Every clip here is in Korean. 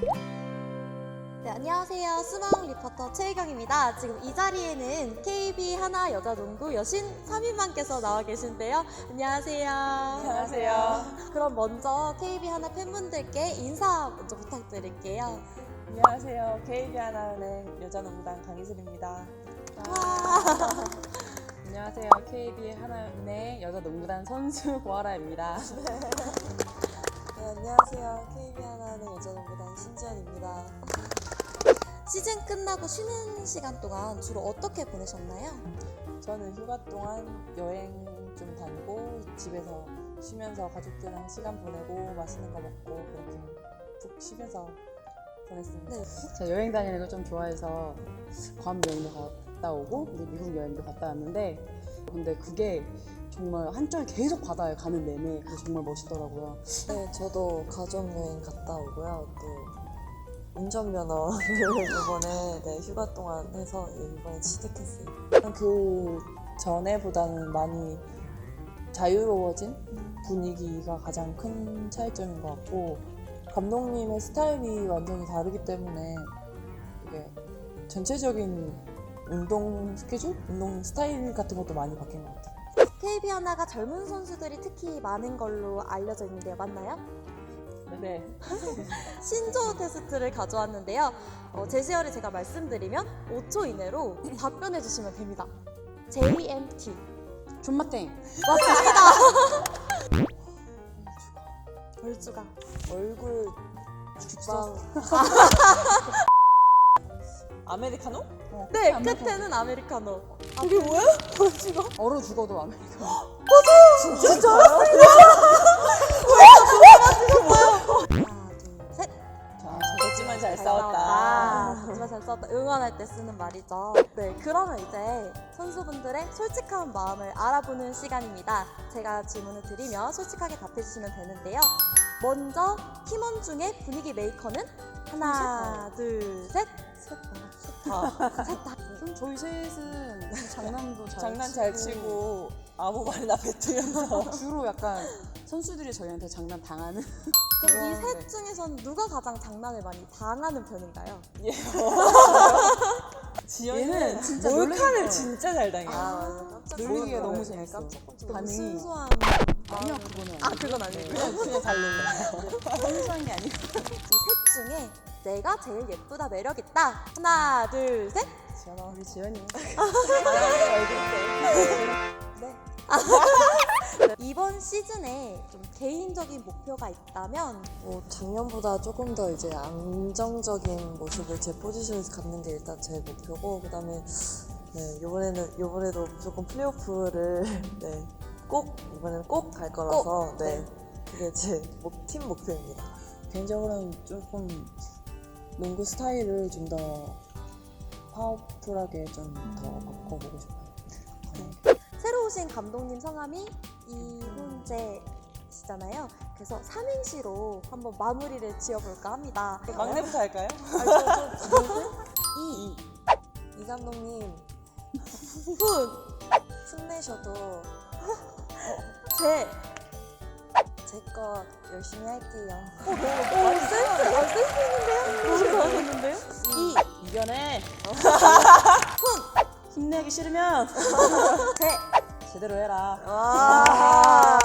네, 안녕하세요. 수망 리포터 최혜경입니다. 지금 이 자리에는 KB 하나 여자농구 여신 3인방께서 나와 계신데요. 안녕하세요. 안녕하세요. 그럼 먼저 KB 하나 팬분들께 인사 먼저 부탁드릴게요. 안녕하세요. KB 하나은행 여자농구단 강희슬입니다. 와. 안녕하세요. KB 하나은행 여자농구단 선수 고아라입니다. 네, 안녕하세요. KB 하나는 여자농구단 신지연입니다. 시즌 끝나고 쉬는 시간 동안 주로 어떻게 보내셨나요? 저는 휴가 동안 여행 좀 다니고 집에서 쉬면서 가족들이랑 시간 보내고 맛있는 거 먹고 그렇게 푹 쉬면서 보냈습니다. 네. 제가 여행 다니는 걸 좀 좋아해서 괌 여행도 갔다 오고 이제 미국 여행도 갔다 왔는데 근데 그게 정말 한쪽에 계속 바다에 가는 내내 그게 정말 멋있더라고요. 네, 저도 가족여행 갔다 오고요. 또 운전면허를 이번에 네, 휴가 동안 해서 네, 이번에 취득했어요. 그 전에보다는 많이 자유로워진 분위기가 가장 큰 차이점인 것 같고 감독님의 스타일이 완전히 다르기 때문에 이게 전체적인 운동 스케줄, 운동 스타일 같은 것도 많이 바뀐 것 같아요. KB 하나가 젊은 선수들이 특히 많은 걸로 알려져 있는데요. 맞나요? 네. 신조어 테스트를 가져왔는데요. 어, 제시어를 제가 말씀드리면 5초 이내로 답변해 주시면 됩니다. JMT. 존맛땡 맞습니다. 얼주가. 얼굴 죽방 아메리카노? 네, 끝에는 아메리카노. 그게 뭐야? 얼어 죽어도 아메리카노. 하나, 둘, 셋. 자, 졌지만 잘잘 싸웠다. 하지만 잘 싸웠다. 응원할 때 쓰는 말이죠. 네, 그러면 이제 선수분들의 솔직한 마음을 알아보는 시간입니다. 제가 질문을 드리면 솔직하게 답해주시면 되는데요. 먼저 팀원 중에 분위기 메이커는 하나, 둘, 셋. 다 셋 다. 좀 저희 셋은 장난도 잘 장난 잘 치고 아무 말이나 뱉으면서 주로 약간 선수들이 저희한테 장난 당하는 그럼 이 그런, 셋 네. 중에서는 누가 가장 장난을 많이 당하는 편인가요? 지연이는 진짜 몰카를. 진짜 잘 당해요. 아, 맞아. 깜짝 놀리기가 놀랐어요. 너무 네, 재밌어. 깜짝 깜짝 반응이. 순수한 아니요 그거는 아 그건 아니고요. 그냥 그냥 잘 놀려요. 순수한 게 아니고 이 셋 중에 내가 제일 예쁘다 매력 있다. 하나, 둘, 셋. 지연아 우리 지연이 네. 이번 시즌에 좀 개인적인 목표가 있다면 뭐 작년보다 조금 더 이제 안정적인 모습을 제 포지션에서 갖는 게 일단 제 목표고 그다음에 네 이번에는 이번에도 무조건 플레이오프를 네, 꼭 이번에는 꼭 갈 거라서 꼭, 네 그게 제팀 목표입니다. 개인적으로는 조금 농구 스타일을 좀 더 파워풀하게 좀 더 바꿔보고 싶어요. 새로 오신 감독님 성함이 이훈재시잖아요. 그래서 삼행시로 한번 마무리를 지어볼까 합니다. 막내부터 할까요? 이, 이 감독님 훈, 힘내셔도 재. 제 거 열심히 할게요. 오, 센스, 어, 센스 있는데요? 너무 잘하셨는데요? 이, 이겨내 힘내기 싫으면 재. 제대로 해라 와.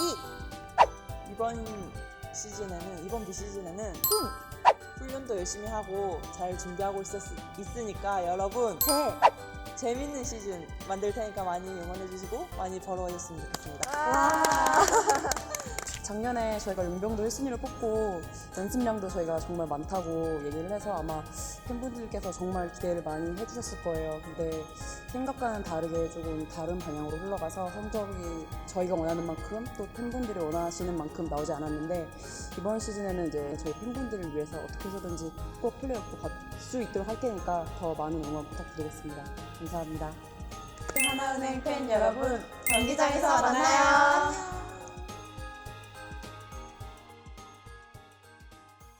이, 이번 시즌에는 이번 비시즌에는 훈, 훈련도 열심히 하고 잘 준비하고 있었, 있으니까 여러분 재. 재밌는 시즌 만들 테니까 많이 응원해 주시고 많이 벌어와 줬으면 좋겠습니다. 와. 작년에 저희가 용병도 1순위를 뽑고 연습량도 저희가 정말 많다고 얘기를 해서 아마 팬분들께서 정말 기대를 많이 해주셨을 거예요. 근데 생각과는 다르게 조금 다른 방향으로 흘러가서 성적이 저희가 원하는 만큼 또 팬분들이 원하시는 만큼 나오지 않았는데 이번 시즌에는 이제 저희 팬분들을 위해서 어떻게 해서든지 꼭 플레이오프 갈 수 있도록 할 테니까 더 많은 응원 부탁드리겠습니다. 감사합니다. 하나은행 팬 여러분 경기장에서 만나요.